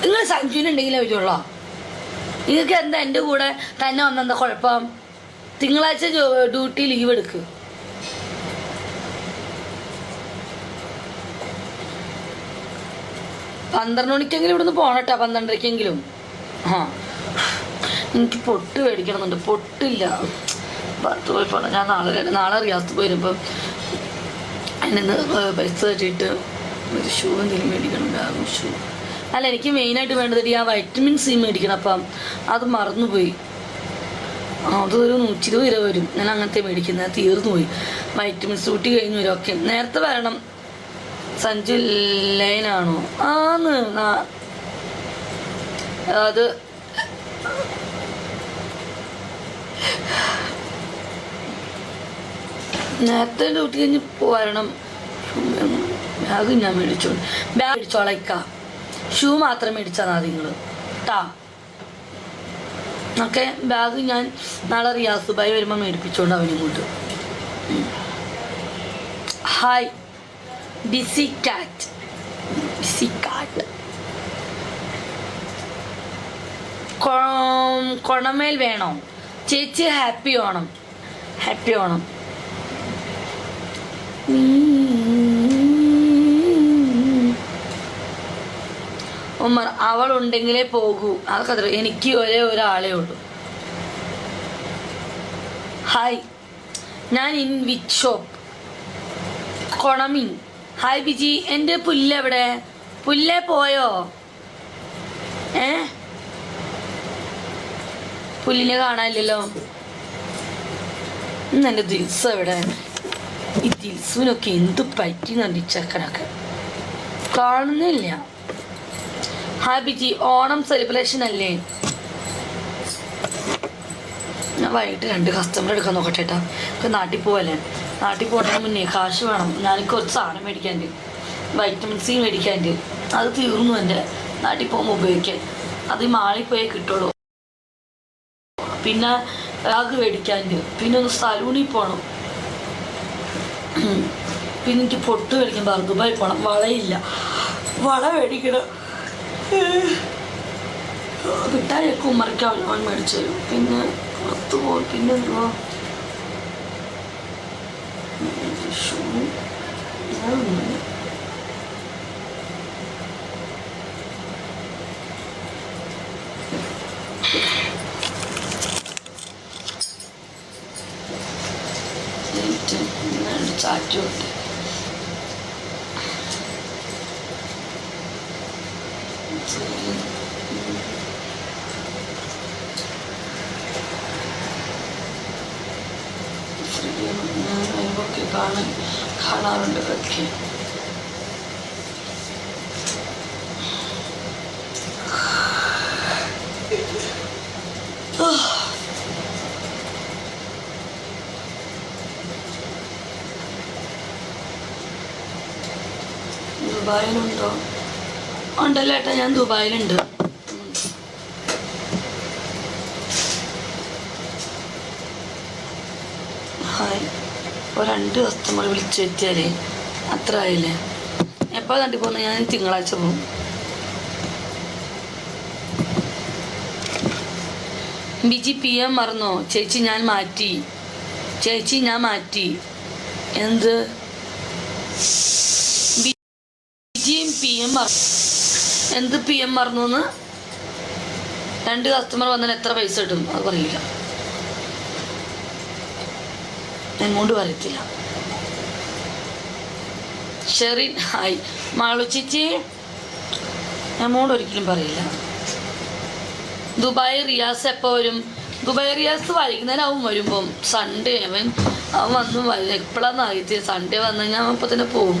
നിങ്ങൾ സഞ്ജുവിനുണ്ടെങ്കിലേ വരുള്ളോ നിങ്ങൾക്ക് എന്താ എന്റെ കൂടെ തന്നെ വന്നെന്താ കുഴപ്പം? തിങ്കളാഴ്ച ഡ്യൂട്ടി ലീവ് എടുക്ക്. പന്ത്രണ്ട് മണിക്കെങ്കിലും ഇവിടുന്ന് പോണട്ടാ പന്ത്രണ്ടരക്കെങ്കിലും. ആ. എനിക്ക് പൊട്ട് മേടിക്കണമെന്നുണ്ട് പൊട്ടില്ല. പുറത്ത് പോയി പോണം ഞാൻ നാളെ നാളെ റിയാത്ത് പോയി അതിന് പൈസ കെട്ടിയിട്ട് ഒരു ഷൂ എന്തെങ്കിലും മേടിക്കണം ഷൂ അല്ല എനിക്ക് മെയിനായിട്ട് വേണ്ടത് ആ വൈറ്റമിൻ സി മേടിക്കണം അപ്പം. അത് മറന്നുപോയി. അതൊരു നൂറ്റി ഇരുപത് രൂപ വരും. ഞാൻ അങ്ങനത്തെ മേടിക്കുന്നത്. തീർന്നു പോയി. വൈറ്റമിൻ സൂട്ടി കഴിഞ്ഞു വരും. ഓക്കെ നേരത്തെ വരണം. സഞ്ജു ലൈനാണോ ആന്ന്. അത് നേരത്തെ ഡ്യൂട്ടി കഴിഞ്ഞ് വരണം. ബാഗ് ഞാൻ മേടിച്ചോണ്ട്. ബാഗ് മേടിച്ചോളയിക്ക ഷൂ മാത്രം മേടിച്ചാൽ മതി നിങ്ങൾ ട്ടാ. ഓക്കെ ബാഗ് ഞാൻ നാളെ റിയാസ് ബായി വരുമ്പോൾ മേടിപ്പിച്ചോണ്ട് അവനും ഇങ്ങോട്ട്. ഹായ്. ബിസി കാറ്റ്. ബിസി കാറ്റ്. കൊണമേൽ വേണോ? ചേച്ചി ഹാപ്പി ഓണം ഹാപ്പി ഓണം ഉമ്മർ അവൾ ഉണ്ടെങ്കിലേ പോകൂ. അതൊക്കെ എനിക്ക് ഒരേ ഒരാളേ ഉള്ളൂ. ഹായ് ഞാൻ ഇൻ വിച്ച് ഷോപ്പ് കൊണമി ഹായ് ബിജി. എന്റെ പുല്ലെവിടെ പുല്ലേ പോയോ? ഏ? പുല്ലിനെ കാണാനില്ലല്ലോ. ഇന്ന് എന്റെ ദിൽസ് എവിടെ? ഈ ദിൽസുവിനൊക്കെ എന്ത് പറ്റി നന്ദി ചക്കനൊക്കെ കാണുന്നില്ല. ഹായ് ബിജി ഓണം സെലിബ്രേഷൻ അല്ലേ? ഞാൻ വൈകിട്ട് രണ്ട് കസ്റ്റമർ എടുക്കാൻ നോക്കട്ടെ കേട്ടോ ഇപ്പം നാട്ടിൽ പോവല്ലേ? നാട്ടിൽ പോകണ മുന്നേ കാശ് വേണം. ഞാൻ കുറച്ച് സാധനം മേടിക്കാണ്ട് വൈറ്റമിൻ സി മേടിക്കാണ്ട് അത് തീർന്നു എന്റെ. നാട്ടിൽ പോകുമ്പോൾ ഉപയോഗിക്കാൻ. അത് മാളി മാളിൽ പോയേ കിട്ടുള്ളൂ. പിന്നെ ബാഗ് മേടിക്കാണ്ട് പിന്നെ ഒന്ന് സലൂണിൽ പോകണം പിന്നെ എനിക്ക് പൊട്ട് മേടിക്കാൻ പറഞ്ഞു ദുബായി പോകണം വളയില്ല. വള മേടിക്കണം. മിഠായിയൊക്കെ ഉമ്മറിക്ക് അവൻ അവൻ മേടിച്ചു പിന്നെ പുറത്ത് പോയി പിന്നെ എന്തുവാ? ഷൂ. 나는 그 이렇게 나는 가나를 이렇게 많이 논다. ഉണ്ടല്ലോ ഏട്ടാ ഞാൻ ദുബായിലുണ്ട്. ഹായ്. ഇപ്പോൾ രണ്ട് കസ്റ്റമർ വിളിച്ചു വരുത്തിയാലേ അത്ര ആയില്ലേ? എപ്പോൾ കണ്ടി പോകുന്നത് ഞാൻ തിങ്കളാഴ്ച പോകും. ബിജി പി എം മറന്നോ? ചേച്ചി ഞാൻ മാറ്റി. ചേച്ചി ഞാൻ മാറ്റി. എന്ത്? ബിജിയും പി എം മറ എന്ത് പി എം മറന്നു രണ്ട് കസ്റ്റമർ വന്നാൽ എത്ര പൈസ കിട്ടും? അത് പറയില്ല. എങ്ങോട്ട് പറയത്തില്ല ഷെറിൻ ഹായ്. മാളു ചേച്ചി എമൗണ്ട് ഒരിക്കലും പറയില്ല. ദുബായ് റിയാസ് എപ്പോൾ വരും? ദുബായ് റിയാസ് വൈകുന്നേരം അവൻ വരുമ്പം. സൺഡേ അവൻ അവൻ വന്ന് എപ്പോഴാന്ന് അറിയത്തില്ല. സൺഡേ വന്നു കഴിഞ്ഞാൽ അവൻ ഇപ്പോൾ തന്നെ പോകും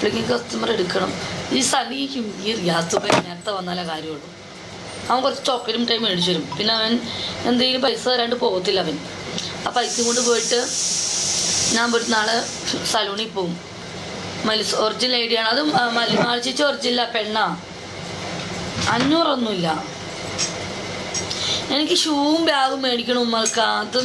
അപ്പോഴേക്കും കസ്റ്റമർ എടുക്കണം. ഈ സനിക്കും ഈ റിയാസ് ദുബായ് നേരത്തെ വന്നാലേ കാര്യമുള്ളൂ. അവൻ കുറച്ച് ചോക്കലും ടൈം മേടിച്ചു തരും. പിന്നെ അവൻ എന്തെങ്കിലും പൈസ തരാണ്ട് പോകത്തില്ല അവൻ ആ പൈസ കൊണ്ട് പോയിട്ട് ഞാൻ പോയിട്ട് നാളെ സലൂണിൽ പോകും മലിസ് ഒറിജിനൽ ഐ ഡി ആണ്. അതും മാളിച്ചേച്ചി ഒറിജിനല പെണ്ണാ. അഞ്ഞൂറൊന്നുമില്ല. എനിക്ക് ഷൂവും ബാഗും മേടിക്കണം ഉമ്മൾക്ക് അത്